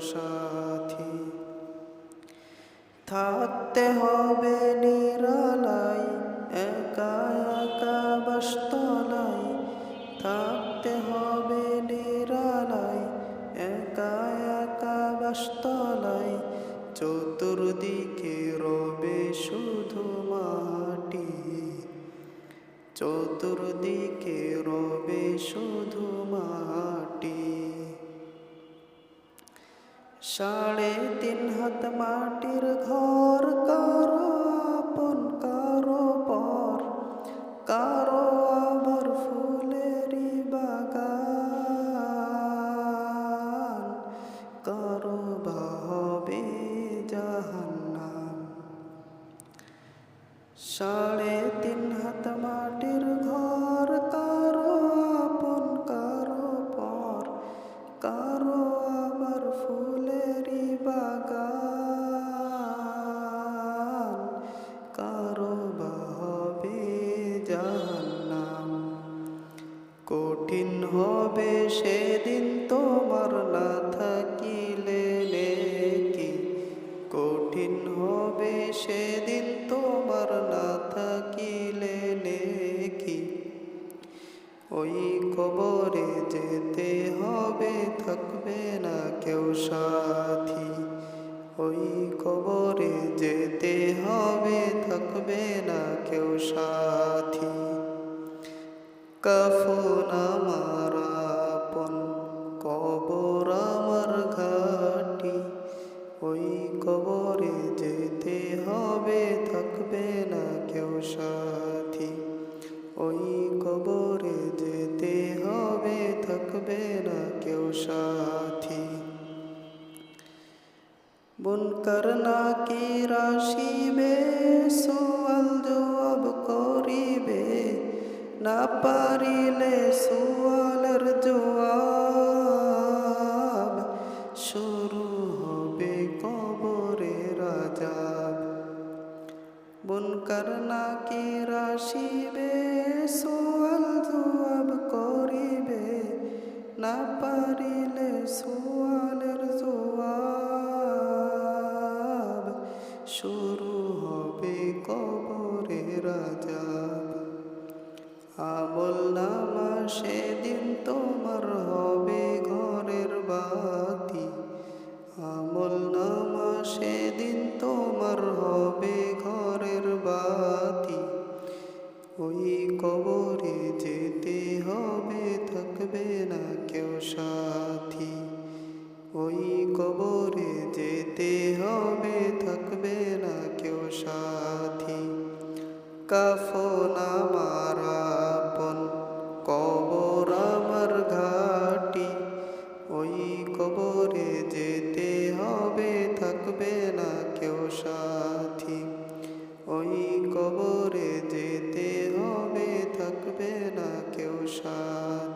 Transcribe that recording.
সাথী। থাকতে হবে নিরালাই একা একা বাসতলাই থাকতে হবে নিরালাই একা একা বাসতলাই চতুর্দিকে রবে শুধু মাটি। চতুর্দিকে রবে শুধু মাটি। সাড়ে তিন হাত মাটির ঘর, কারও আপন, কারও পর, কারও আবার ফুলেরই বাগান, কারও ভাবে জাহান্নাম। সাড়ে হবে সেদিন তোমার না থাকিলে কি কঠিন হবে সেদিন তোমার না থাকিলে নেকি? ওই কবরে যেতে সাথী, ওই কবরে যেতে হবে, থাকবে না কেউ সাথী। বুনকার নাকি রাশিবে, সোয়াল জবাব করিবে। না পারিলে সোয়ালের জবাব শুরু হবে কবরে রাজাব বুনকার নাকি রাশিবে শুরু হবে কবরে রাজা। আমল নামা সেদিন তোমার হবে ঘরের বাতি। আমল নামা সেদিন তোমার হবে ঘরের বাতি। ওই কবরে যেতে হবে, থাকবে না কেউ সাথী। ওই কবরে যেতে হবে থাকবে না কেউ সাথী। কাফন আমার কবর আমার ঘাটি। ওই কবরে যেতে হবে, থাকবে না কেউ সাথী। ওই কবরে যেতে হবে, থাকবে না কেউ সাথী।